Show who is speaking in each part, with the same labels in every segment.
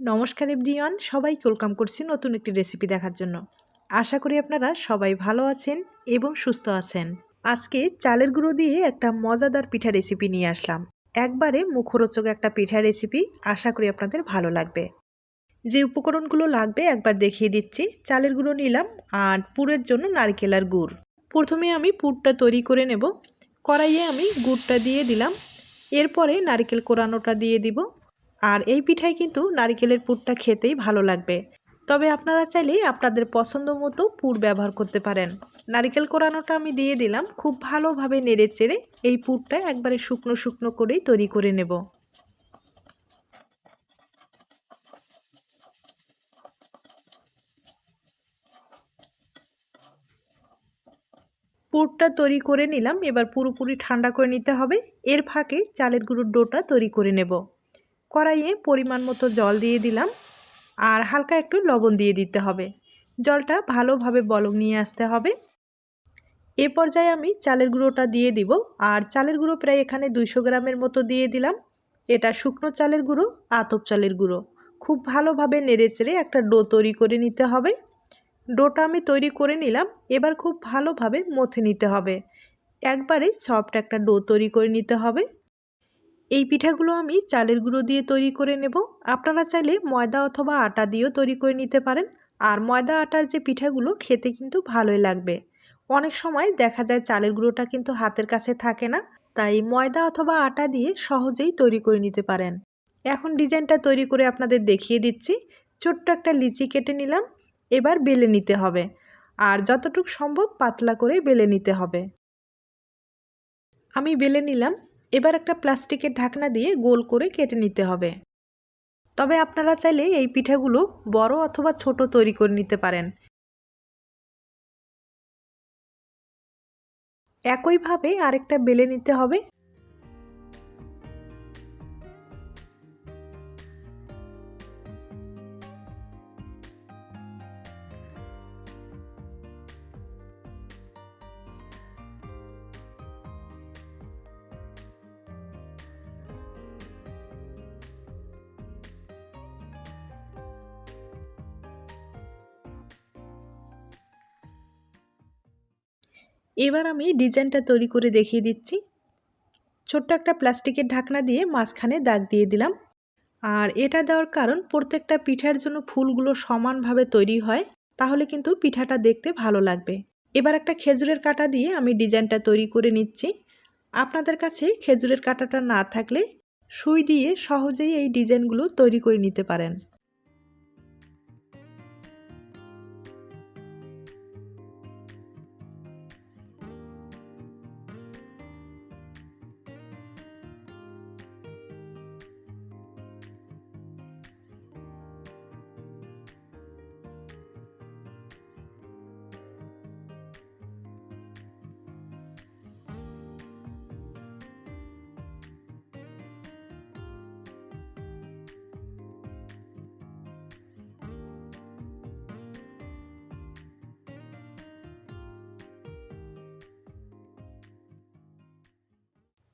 Speaker 1: নমস্কার এভরিওয়ান, সবাইকে ওয়েলকাম করছি নতুন একটি রেসিপি দেখার জন্য। আশা করি আপনারা সবাই ভালো আছেন এবং সুস্থ আছেন। আজকে চালের গুঁড়ো দিয়ে একটা মজাদার পিঠা রেসিপি নিয়ে আসলাম। একবারে মুখরোচক একটা পিঠা রেসিপি, আশা করি আপনাদের ভালো লাগবে। যে উপকরণগুলো লাগবে একবার দেখিয়ে দিচ্ছি। চালের গুঁড়ো নিলাম আর পুরের জন্য নারকেল আর গুড়। প্রথমে আমি পুরটা তৈরি করে নেব। কড়াইয়ে আমি গুড়টা দিয়ে দিলাম। এরপরে নারকেল কোরানোটা দিয়ে দিব। আর এই পিঠায় কিন্তু নারিকেলের পুরটা খেতেই ভালো লাগবে। তবে আপনারা চাইলে আপনাদের পছন্দ মতো পুর ব্যবহার করতে পারেন। নারিকেল কোরানোটা আমি দিয়ে দিলাম, খুব ভালোভাবে নেড়ে চেড়ে এই পুরটা একবারে শুকনো শুকনো করেই তৈরি করে নেব। পুরটা তৈরি করে নিলাম, এবার পুরোপুরি ঠান্ডা করে নিতে হবে। এর ফাঁকে চালের গুঁড়োর ডোটা তৈরি করে নেব। কড়াইয়ে পরিমাণ মতো জল দিয়ে দিলাম আর হালকা একটু লবণ দিয়ে দিতে হবে। জলটা ভালোভাবে বলক নিয়ে আসতে হবে। এ পর্যায়ে আমি চালের গুঁড়োটা দিয়ে দিব আর চালের গুঁড়ো প্রায় এখানে দুইশো গ্রামের মতো দিয়ে দিলাম। এটা শুকনো চালের গুঁড়ো, আতপ চালের গুঁড়ো। খুব ভালোভাবে নেড়ে চেড়ে একটা ডো তৈরি করে নিতে হবে। ডোটা আমি তৈরি করে নিলাম, এবার খুব ভালোভাবে মথে নিতে হবে। একবারে সফট একটা ডো তৈরি করে নিতে হবে। এই পিঠাগুলো আমি চালের গুঁড়ো দিয়ে তৈরি করে নেব। আপনারা চাইলে ময়দা অথবা আটা দিয়েও তৈরি করে নিতে পারেন। আর ময়দা, আটার যে পিঠাগুলো, খেতে কিন্তু ভালোই লাগবে। অনেক সময় দেখা যায় চালের গুঁড়োটা কিন্তু হাতের কাছে থাকে না, তাই ময়দা অথবা আটা দিয়ে সহজেই তৈরি করে নিতে পারেন। এখন ডিজাইনটা তৈরি করে আপনাদের দেখিয়ে দিচ্ছি। ছোট্ট একটা লিচি কেটে নিলাম, এবার বেলে নিতে হবে। আর যতটুকু সম্ভব পাতলা করে বেলে নিতে হবে। আমি বেলে নিলাম এবার একটা প্লাস্টিকের ঢাকনা দিয়ে গোল করে কেটে নিতে হবে। তবে আপনারা চাইলে এই পিঠাগুলো বড় অথবা ছোট তৈরি করে নিতে পারেন। একইভাবে আরেকটা বেলে নিতে হবে। এবার আমি ডিজাইনটা তৈরি করে দেখিয়ে দিচ্ছি। ছোট্ট একটা প্লাস্টিকের ঢাকনা দিয়ে মাঝখানে দাগ দিয়ে দিলাম। আর এটা দেওয়ার কারণ, প্রত্যেকটা পিঠার জন্য ফুলগুলো সমানভাবে তৈরি হয়, তাহলে কিন্তু পিঠাটা দেখতে ভালো লাগবে। এবার একটা খেজুরের কাটা দিয়ে আমি ডিজাইনটা তৈরি করে নিচ্ছি। আপনাদের কাছে খেজুরের কাটাটা না থাকলে সুই দিয়ে সহজেই এই ডিজাইনগুলো তৈরি করে নিতে পারেন।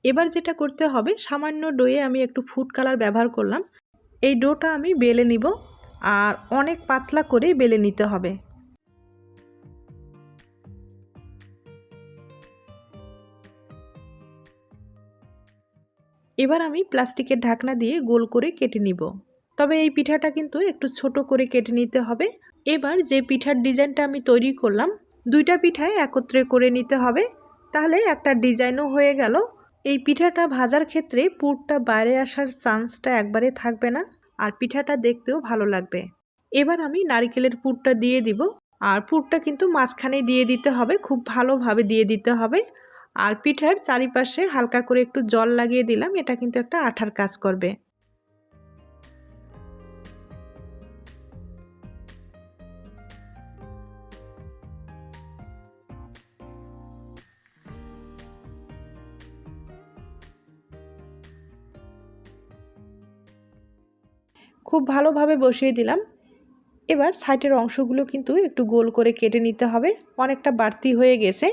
Speaker 1: এবার যেটা করতে হবে, সামান্য ডোয়ে আমি একটু ফুড কালার ব্যবহার করলাম। এই ডোটা আমি বেলে নিব আর অনেক পাতলা করে বেলে নিতে হবে। এবার আমি প্লাস্টিকের ঢাকনা দিয়ে গোল করে কেটে নিব। তবে এই পিঠাটা কিন্তু একটু ছোট করে কেটে নিতে হবে। এবার যে পিঠার ডিজাইনটা আমি তৈরি করলাম, দুইটা পিঠায় একত্রে করে নিতে হবে। তাহলে একটা ডিজাইনও হয়ে গেল। এই পিঠাটা ভাজার ক্ষেত্রে পুরটা বাইরে আসার চান্সটা একবারে থাকবে না, আর পিঠাটা দেখতেও ভালো লাগবে। এবার আমি নারিকেলের পুরটা দিয়ে দিব, আর পুরটা কিন্তু মাঝখানে দিয়ে দিতে হবে, খুব ভালোভাবে দিয়ে দিতে হবে। আর পিঠার চারিপাশে হালকা করে একটু জল লাগিয়ে দিলাম, এটা কিন্তু একটা আঠার কাজ করবে। খুব ভালোভাবে বসিয়ে দিলাম। এবার সাইডের অংশগুলো কিন্তু একটু গোল করে কেটে নিতে হবে, অনেকটা বাড়তি হয়ে গেছে।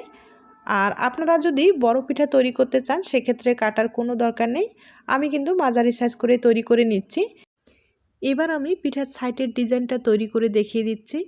Speaker 1: আর আপনারা যদি বড় পিঠা তৈরি করতে চান, সেক্ষেত্রে কাটার কোনো দরকার নেই। আমি কিন্তু মাঝারি সাইজ করে তৈরি করে নিচ্ছি। এবার আমি পিঠার সাইটের ডিজাইনটা তৈরি করে দেখিয়ে দিচ্ছি।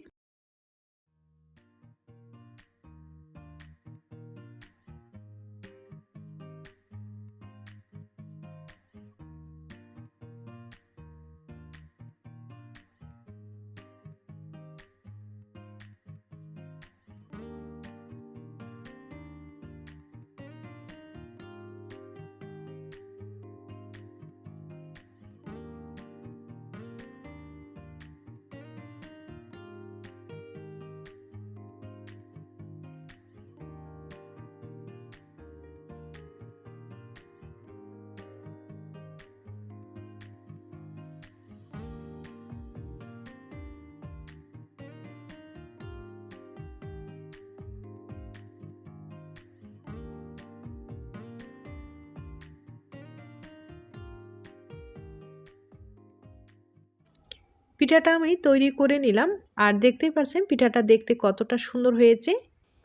Speaker 1: পিঠাটা আমি তৈরি করে নিলাম। আর দেখতেই পাচ্ছেন পিঠাটা দেখতে কতটা সুন্দর হয়েছে।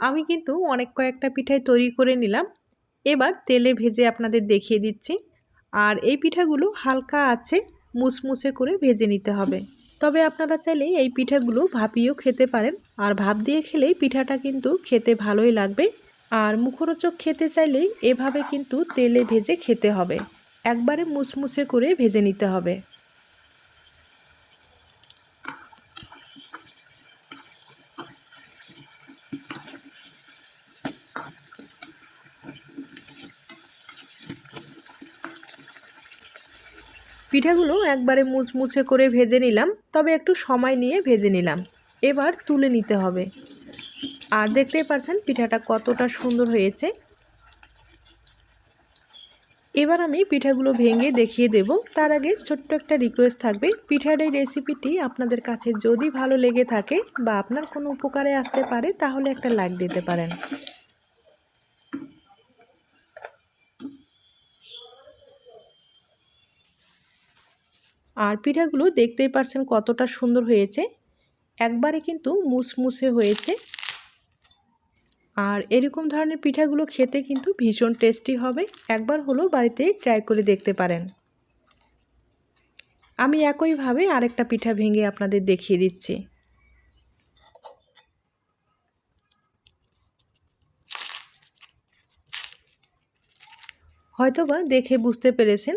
Speaker 1: আমি কিন্তু অনেক কয়েকটা পিঠাই তৈরি করে নিলাম। এবার তেলে ভেজে আপনাদের দেখিয়ে দিচ্ছি। আর এই পিঠাগুলো হালকা আছে, মুসমুসে করে ভেজে নিতে হবে। তবে আপনারা চাইলে এই পিঠাগুলো ভাপিয়েও খেতে পারেন। আর ভাপ দিয়ে খেলেই পিঠাটা কিন্তু খেতে ভালোই লাগবে। আর মুখরোচক খেতে চাইলেই এভাবে কিন্তু তেলে ভেজে খেতে হবে। একবারে মুসমুসে করে ভেজে নিতে হবে। পিঠাগুলো একবারে মুচমুচে করে ভেজে নিলাম, তবে একটু সময় নিয়ে ভেজে নিলাম। এবার তুলে নিতে হবে। আর দেখতেই পারছেন পিঠাটা কতটা সুন্দর হয়েছে। এবার আমি পিঠাগুলো ভেঙে দেখিয়ে দেব। তার আগে ছোট্ট একটা রিকোয়েস্ট থাকবে। পিঠার এই রেসিপিটি আপনাদের কাছে যদি ভালো লেগে থাকে বা আপনার কোনো উপকারে আসতে পারে, তাহলে একটা লাইক দিতে পারেন। আর পিঠাগুলো দেখতেই পারছেন কতটা সুন্দর হয়েছে। একবারে কিন্তু মুসমুসে হয়েছে। আর এরকম ধরনের পিঠাগুলো খেতে কিন্তু ভীষণ টেস্টি হবে। একবার হলো বাড়িতে ট্রাই করে দেখতে পারেন। আমি একইভাবে আরেকটা পিঠা ভেঙে আপনাদের দেখিয়ে দিচ্ছি। হয়তোবা দেখে বুঝতে পেরেছেন